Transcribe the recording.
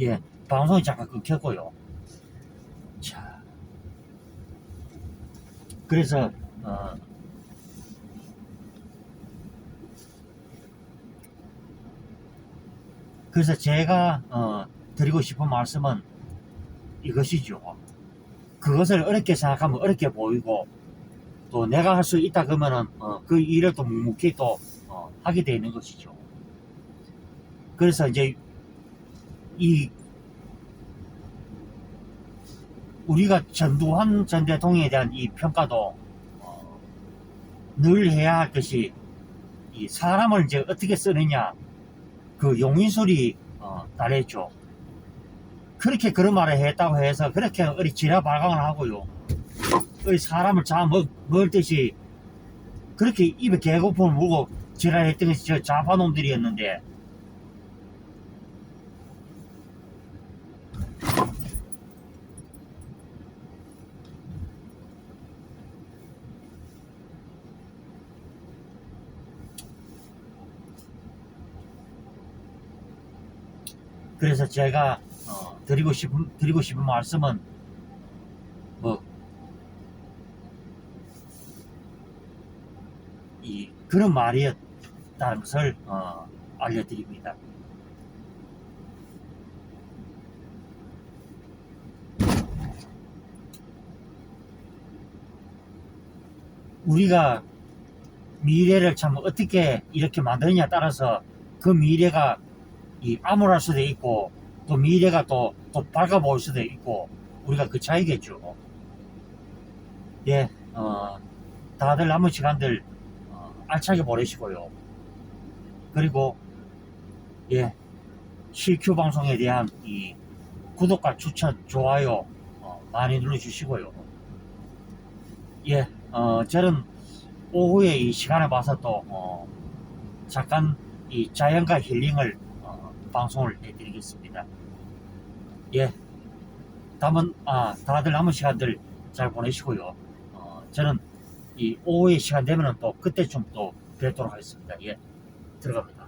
예, 방송이 잠깐 끊겼고요. 자, 그래서 어, 그래서 제가 어, 드리고 싶은 말씀은 이것이죠. 그것을 어렵게 생각하면 어렵게 보이고 또 내가 할 수 있다 그러면은 어, 그 일을 또 묵묵히 또 어, 하게 되는 것이죠. 그래서 이제 이 우리가 전두환 전 대통령에 대한 이 평가도 어, 늘 해야 할 것이 이 사람을 이제 어떻게 쓰느냐 그 용인술이 어, 달했죠. 그렇게 그런 말을 했다고 해서 그렇게 어리 지라 발광을 하고요. 어리 사람을 잡아 먹듯이 그렇게 입에 개고품을 물고 지랄했던 것이 저 좌파놈들이었는데 그래서 제가 어, 드리고 싶은 드리고 싶은 말씀은 뭐 이 그런 말이었다는 것을 어, 알려드립니다. 우리가 미래를 참 어떻게 이렇게 만드느냐 따라서 그 미래가 이 암울할 수도 있고 또 미래가 또, 또 밝아 보일 수도 있고 우리가 그 차이겠죠. 예, 어, 다들 남은 시간들 어, 알차게 보내시고요. 그리고 예, CQ 방송에 대한 이 구독과 추천, 좋아요 어, 많이 눌러주시고요. 예, 어, 저는 오후에 이 시간을 봐서 또 어, 잠깐 이 자연과 힐링을 어, 방송을 해드리겠습니다. 예, 남은 아 다들 남은 시간들 잘 보내시고요. 어, 저는 이 오후에 시간 되면은 또 그때쯤 또 뵙도록 하겠습니다. 예, 들어갑니다.